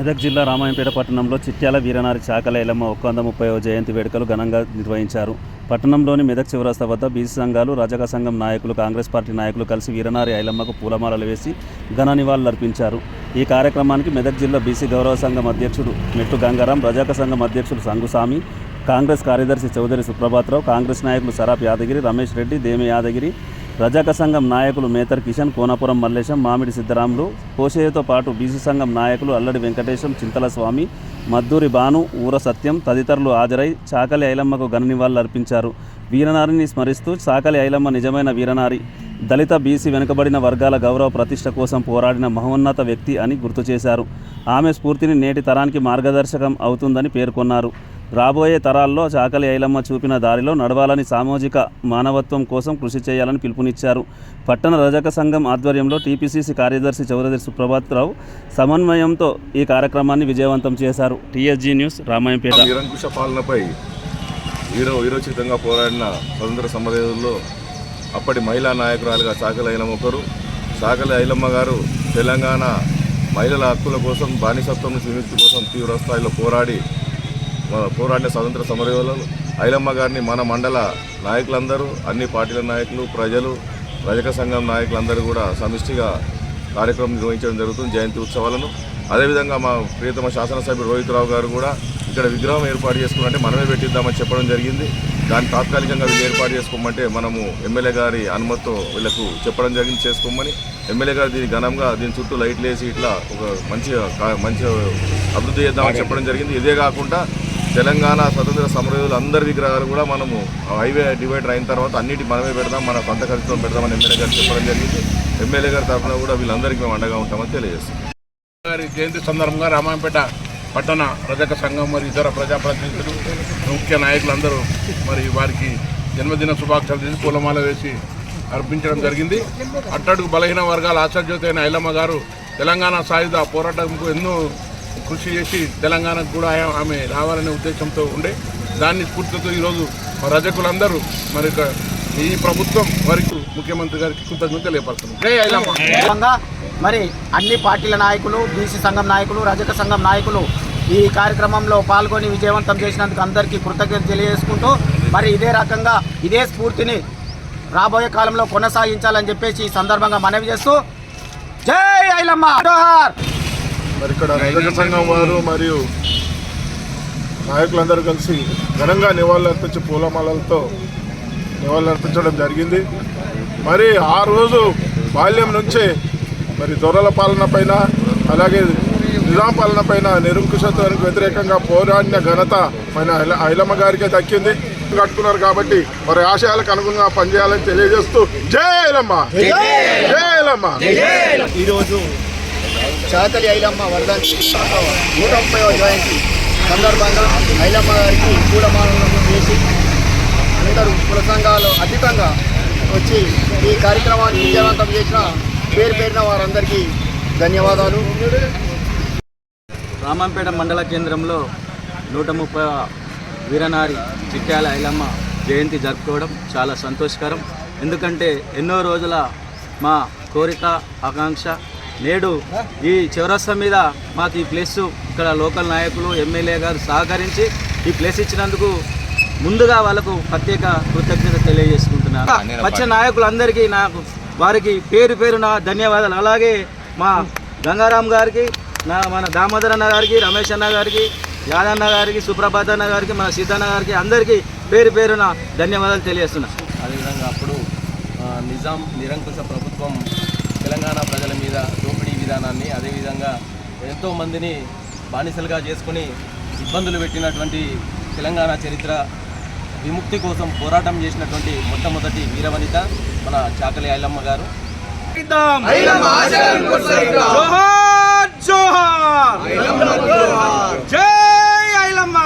మెదక్ జిల్లా రామాయంపేట పట్టణంలో చిట్యాల వీరనారి చాకల ఎల్లమ్మ ఒక్క వంద ముప్పై జయంతి వేడుకలు ఘనంగా నిర్వహించారు. పట్టణంలోని మెదక్ చివరాస్త వద్ద బీసీ సంఘాలు రజక సంఘం నాయకులు కాంగ్రెస్ పార్టీ నాయకులు కలిసి వీరనారి ఐలమ్మకు పూలమాలలు వేసి ఘన నివాళులర్పించారు ఈ కార్యక్రమానికి మెదక్ జిల్లా బీసీ గౌరవ సంఘం అధ్యక్షుడు మెట్టు గంగారాం రజక సంఘం అధ్యక్షుడు సంగుస్వామి కాంగ్రెస్ కార్యదర్శి చౌదరి సుప్రభాత్రావు కాంగ్రెస్ నాయకులు సరాప్ యాదగిరి రమేష్ రెడ్డి దేమి యాదగిరి రజక సంఘం నాయకులు మేతర్ కిషన్ కోనాపురం మల్లేశం మామిడి సిద్ధరాములు కోశయ్యతో పాటు బీసీ సంఘం నాయకులు అల్లడి వెంకటేశం చింతల స్వామి మద్దూరి భాను ఊర సత్యం తదితరులు హాజరై చాకలి ఐలమ్మకు ఘన నివాళులు అర్పించారు. వీరనారిని స్మరిస్తూ చాకలి ఐలమ్మ నిజమైన వీరనారి. దళిత బీసీ వెనుకబడిన వర్గాల గౌరవ ప్రతిష్ట కోసం పోరాడిన మహోన్నత వ్యక్తి అని గుర్తు చేశారు. ఆమె స్ఫూర్తిని నేటి తరానికి మార్గదర్శకం అవుతుందని పేర్కొన్నారు. రాబోయే తరాల్లో చాకలి ఐలమ్మ చూపిన దారిలో నడవాలని సామాజిక మానవత్వం కోసం కృషి చేయాలని పిలుపునిచ్చారు. పట్టణ రజక సంఘం ఆధ్వర్యంలో టీపీసీసీ కార్యదర్శి చౌదరి సుప్రభాత్రావు సమన్వయంతో ఈ కార్యక్రమాన్ని విజయవంతం చేశారు. TSG news Ramayampet. నిరంకుశ పాలనపై వీరో వీరోచితంగా పోరాడిన స్వతంత్ర సమరయోధుల్లో అప్పటి మహిళా నాయకురాలుగా చాకలి ఐలమ్మ ఒకరు. చాకలి ఐలమ్మ గారు తెలంగాణ మహిళల హక్కుల కోసం బానిసత్వం విముక్తి కోసం తీవ్ర స్థాయిలో పోరాడి పోరాడిన స్వతంత్ర సమరయోధులు ఐలమ్మ గారిని మన మండల నాయకులందరూ అన్ని పార్టీల నాయకులు ప్రజలు రజక సంఘం నాయకులందరూ కూడా సమిష్టిగా కార్యక్రమం నిర్వహించడం జరుగుతుంది జయంతి ఉత్సవాలను. అదేవిధంగా మా ప్రియతమ శాసనసభ్యుడు రోహిత్ రావు గారు కూడా ఇక్కడ విగ్రహం ఏర్పాటు చేసుకున్నట్టే మనమే పెట్టిద్దామని చెప్పడం జరిగింది. దాన్ని తాత్కాలికంగా వీళ్ళు ఏర్పాటు చేసుకోమంటే మనము ఎమ్మెల్యే గారి అనుమతితో వీళ్ళకు చెప్పడం జరిగింది చేసుకోమని. ఎమ్మెల్యే గారు దీన్ని ఘనంగా దీని చుట్టూ లైట్లు వేసి ఇట్లా ఒక మంచి మంచి అభివృద్ధి చేద్దామని చెప్పడం జరిగింది. ఇదే కాకుండా తెలంగాణ స్వతంత్ర సమరయోధులు అందరి విగ్రహాలు కూడా మనము హైవే డివైడర్ అయిన తర్వాత అన్నిటి మనమే పెడదాం మన సొంత ఖర్చుతో పెడదామని ఎమ్మెల్యే గారు చెప్పడం జరిగింది. ఎమ్మెల్యే గారి తరఫున కూడా వీళ్ళందరికీ మేము అండగా ఉంటామని తెలియజేస్తాం గారి జయంతి సందర్భంగా రామాయంపేట పట్టణ రజక సంఘం మరియు ఇతర ప్రజాప్రతినిధులు ముఖ్య నాయకులందరూ మరి వారికి జన్మదిన శుభాకాంక్షలు చేసి పూలమాల వేసి అర్పించడం జరిగింది. అట్టడుగు బలహీన వర్గాల ఆచార్యజ్యోతి అయిన ఐలమ్మ గారు తెలంగాణ సాయుధ పోరాటంకు ఎన్నో కృషి చేసి తెలంగాణకు కూడా ఆమె- ఆమె రావాలనే ఉద్దేశంతో ఉండే. దాన్ని స్ఫూర్తితో ఈరోజు రజకులందరూ మరి ఈ ప్రభుత్వం వరకు ముఖ్యమంత్రి గారికి కృతజ్ఞత తెలియపడుతున్నాం జై మరి అన్ని పార్టీల నాయకులు బీసీ సంఘం నాయకులు రజక సంఘం నాయకులు ఈ కార్యక్రమంలో పాల్గొని విజయవంతం చేసినందుకు అందరికీ కృతజ్ఞత తెలియజేసుకుంటూ మరి ఇదే రకంగా ఇదే స్ఫూర్తిని రాబోయే కాలంలో కొనసాగించాలని చెప్పేసి ఈ సందర్భంగా మనవి చేస్తూ జై ఐలమ్మ. జోహార్. మరి ఇక్కడ రజక సంఘం వారు మరియు నాయకులందరూ కలిసి ఘనంగా నివాళులర్పించి పూలమాలలతో నివాళులర్పించడం జరిగింది. మరి ఆ రోజు బాల్యం నుంచే మరి దొరల పాలన పైన అలాగే నిజాం పాలన పైన నిరంకుశత్వానికి వ్యతిరేకంగా పోరాడిన ఘనత పైన ఐల- ఐలమ్మ గారికే దక్కింది. కట్టుకున్నారు కాబట్టి మరి ఆశయాలకు అనుగుణంగా పనిచేయాలని తెలియజేస్తూ జై ఐలమ్మ! జై ఐలమ్మ! ఈరోజు చాకలి ఐలమ్మ వర్ధంతి నూట ముప్పై జయంతి సందర్భంగా ఐలమ్మ గారికి పూలమాలను చేసి అందరూ కుల సంఘాలు అతీతంగా వచ్చి ఈ కార్యక్రమాన్ని విజయవంతం చేసిన పేరు పేరిన వారందరికీ ధన్యవాదాలు. రామంపేట మండల కేంద్రంలో నూట ముప్పై వీరనారి చిట్యాల ఐలమ్మ జయంతి జరుపుకోవడం చాలా సంతోషకరం. ఎందుకంటే ఎన్నో రోజుల మా కోరిక ఆకాంక్ష నేడు ఈ చౌరస్తా మీద మాకు ఈ ప్లేస్ ఇక్కడ లోకల్ నాయకులు ఎమ్మెల్యే గారు సహకరించి ఈ ప్లేస్ ఇచ్చినందుకు ముందుగా వాళ్ళకు ప్రత్యేక కృతజ్ఞత తెలియజేసుకుంటున్నాను. వచ్చే నాయకులందరికీ నాకు వారికి పేరు పేరున ధన్యవాదాలు. అలాగే మా గంగారాం గారికి నా మన దామోదర్ అన్న గారికి రమేష్ అన్న గారికి యాదన్న గారికి సుప్రభాత్ అన్న గారికి మన సీతన్న గారికి అందరికీ పేరు పేరున ధన్యవాదాలు తెలియజేస్తున్నా. అదేవిధంగా అప్పుడు నిజాం నిరంకుశ ప్రభుత్వం తెలంగాణ ప్రజల మీద దోపిడీ విధానాన్ని అదేవిధంగా ఎంతో మందిని బానిసలుగా చేసుకుని ఇబ్బందులు పెట్టినటువంటి తెలంగాణ చరిత్ర విముక్తి కోసం పోరాటం చేసినటువంటి మొట్టమొదటి వీరవనిత మన చాకలి ఐలమ్మ గారు. జై ఐలమ్మ!